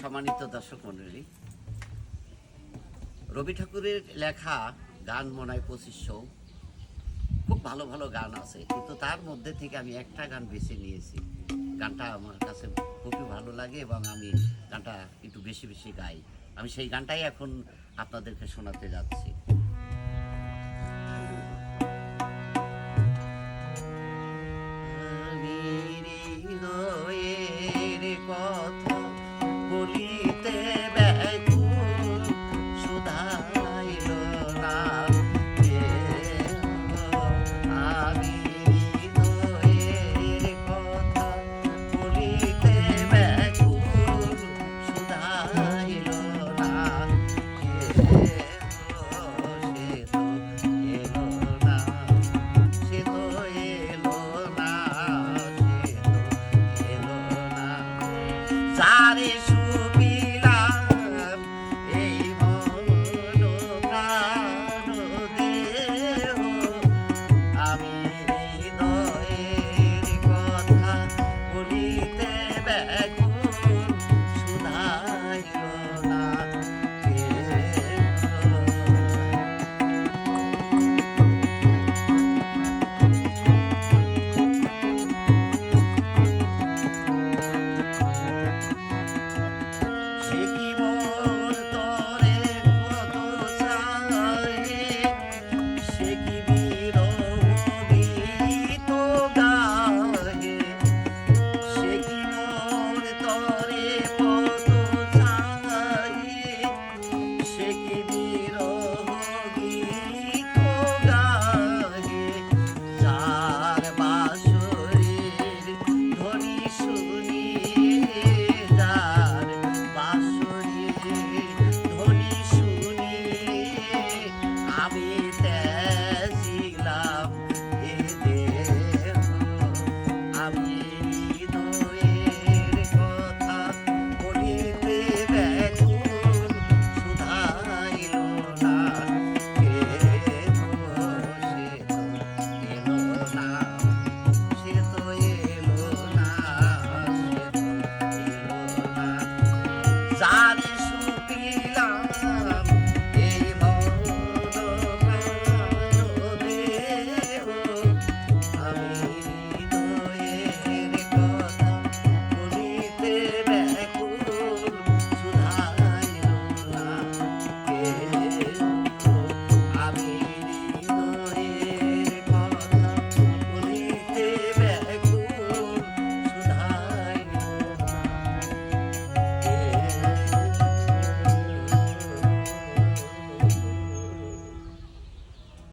সম্মানিত দর্শক মণ্ডলী, রবি ঠাকুরের লেখা গান মনে হয় পঁচিশশো খুব ভালো ভালো গান আছে। কিন্তু তার মধ্যে থেকে আমি একটা গান বেছে নিয়েছি। গানটা আমার কাছে খুবই ভালো লাগে এবং আমি গানটা একটু বেশি বেশি গাই। আমি সেই গানটাই এখন আপনাদেরকে শোনাতে যাচ্ছি। আমি সে তো এলো না যারে সুবি